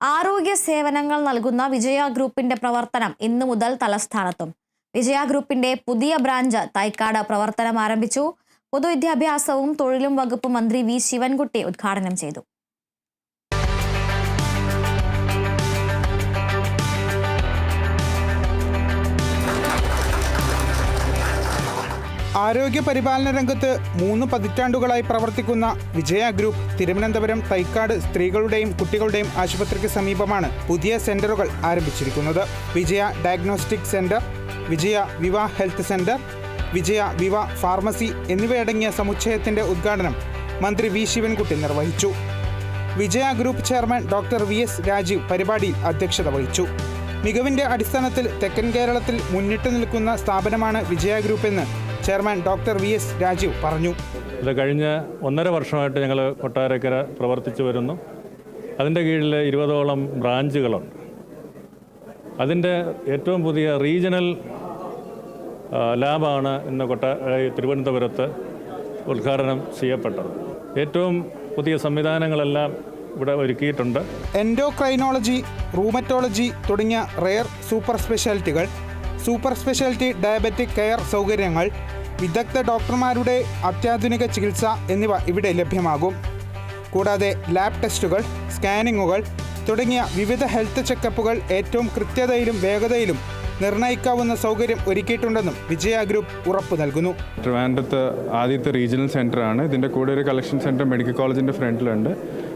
ആരോഗ്യ സേവനങ്ങൾ നൽകുന്ന വിജയ ഗ്രൂപ്പിന്റെ പ്രവർത്തനം ഇന്നു മുതൽ തലസ്ഥാനത്തും. വിജയ ഗ്രൂപ്പിന്റെ പുതിയ ബ്രാഞ്ച് തൈക്കാട് പ്രവർത്തനം ആരംഭിച്ചു. പൊതുവിദ്യാഭ്യാസവും തൊഴിലും വകുപ്പ് മന്ത്രി വി ശിവൻകുട്ടി ഉദ്ഘാടനം ചെയ്തു. ആരോഗ്യ പരിപാലന രംഗത്ത് മൂന്ന് പതിറ്റാണ്ടുകളായി പ്രവർത്തിക്കുന്ന വിജയ ഗ്രൂപ്പ് തിരുവനന്തപുരം തൈക്കാട് സ്ത്രീകളുടെയും കുട്ടികളുടെയും ആശുപത്രിക്ക് സമീപമാണ് പുതിയ സെന്ററുകൾ ആരംഭിച്ചിരിക്കുന്നത്. Vijaya diagnostic centre Vijaya Viva health centre Vijaya Viva pharmacy എന്നിവയടങ്ങിയ സമുച്ചയത്തിന്റെ ഉദ്ഘാടനം മന്ത്രി വി ശിവൻകുട്ടി നിർവഹിച്ചു. Vijaya group chairman doctor V S Rajeev പരിപാടിയിൽ അധ്യക്ഷത വഹിച്ചു. മികവിന്റെ അടിസ്ഥാനത്തിൽ തെക്കൻ കേരളത്തിൽ മുന്നിട്ട് നിൽക്കുന്ന സ്ഥാപനമാണ് വിജയ ഗ്രൂപ്പ് എന്ന് chairman doctor V S Rajeev പറഞ്ഞു. ഇത് കഴിഞ്ഞ ഒന്നര വർഷമായിട്ട് ഞങ്ങൾ കൊട്ടാരക്കര പ്രവർത്തിച്ചു വരുന്നു. അതിന്റെ കീഴിൽ ഇരുപതോളം ബ്രാഞ്ചുകളുണ്ട്. അതിന്റെ ഏറ്റവും പുതിയ റീജിയണൽ ലാബാണ് ഇന്ന് കൊട്ട തിരുവനന്തപുരത്ത് ഉദ്ഘാടനം ചെയ്യപ്പെട്ടത്. ഏറ്റവും പുതിയ സംവിധാനങ്ങളെല്ലാം ഇവിടെ ഒരുക്കിയിട്ടുണ്ട്. എൻഡോക്രൈനോളജി റൂമറ്റോളജി തുടങ്ങിയ റെയർ സൂപ്പർ സ്പെഷ്യാലിറ്റികൾ സൂപ്പർ സ്പെഷ്യാലിറ്റി ഡയബറ്റിക് കെയർ സൗകര്യങ്ങൾ വിദഗ്ധ ഡോക്ടർമാരുടെ അത്യാധുനിക ചികിത്സ എന്നിവ ഇവിടെ ലഭ്യമാകും. കൂടാതെ ലാബ് ടെസ്റ്റുകൾ സ്കാനിങ്ങുകൾ തുടങ്ങിയ വിവിധ ഹെൽത്ത് ചെക്കപ്പുകൾ ഏറ്റവും കൃത്യതയിലും വേഗതയിലും നിർണയിക്കാവുന്ന സൗകര്യം ഒരുക്കിയിട്ടുണ്ടെന്നും വിജയ ഗ്രൂപ്പ് ഉറപ്പു നൽകുന്നു. ട്രിവാൻഡ്രത്ത് ആദ്യത്തെ റീജിയണൽ സെന്ററാണ് ഇതിന്റെ കൂടെ ഒരു കളക്ഷൻ സെന്റർ മെഡിക്കൽ കോളേജിന്റെ ഫ്രണ്ടിലുണ്ട്.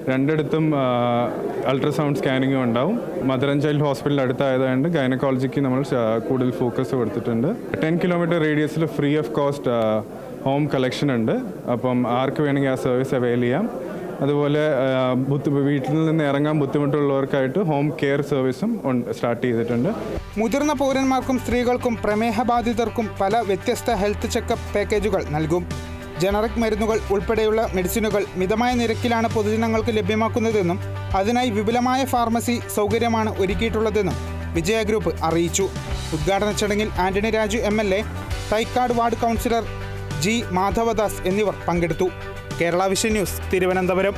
രണ്ടിടത്തും അൾട്രാസൗണ്ട് സ്കാനിങ്ങും ഉണ്ടാവും. മദർ ആൻഡ് ചൈൽഡ് ഹോസ്പിറ്റൽ അടുത്തായതുകൊണ്ട് ഗൈനക്കോളജിക്ക് നമ്മൾ കൂടുതൽ ഫോക്കസ് കൊടുത്തിട്ടുണ്ട്. Ten kilometre റേഡിയസിൽ free of cost home collection ഉണ്ട്. അപ്പം ആർക്ക് വേണമെങ്കിൽ ആ സർവീസ് അവൈൽ ചെയ്യാം. അതുപോലെ വീട്ടിൽ നിന്ന് ഇറങ്ങാൻ ബുദ്ധിമുട്ടുള്ളവർക്കായിട്ട് ഹോം കെയർ സർവീസും സ്റ്റാർട്ട് ചെയ്തിട്ടുണ്ട്. മുതിർന്ന പൗരന്മാർക്കും സ്ത്രീകൾക്കും പ്രമേഹബാധിതർക്കും പല വ്യത്യസ്ത ഹെൽത്ത് ചെക്കപ്പ് പാക്കേജുകൾ നൽകും. ജനറിക് മരുന്നുകൾ ഉൾപ്പെടെയുള്ള മെഡിസിനുകൾ മിതമായ നിരക്കിലാണ് പൊതുജനങ്ങൾക്ക് ലഭ്യമാക്കുന്നതെന്നും അതിനായി വിപുലമായ ഫാർമസി സൗകര്യമാണ് ഒരുക്കിയിട്ടുള്ളതെന്നും വിജയ ഗ്രൂപ്പ് അറിയിച്ചു. ഉദ്ഘാടന ചടങ്ങിൽ Antony Raju M L A Thycaud ward councillor G Madhavadas എന്നിവർ പങ്കെടുത്തു. Kerala vision news Thiruvananthapuram.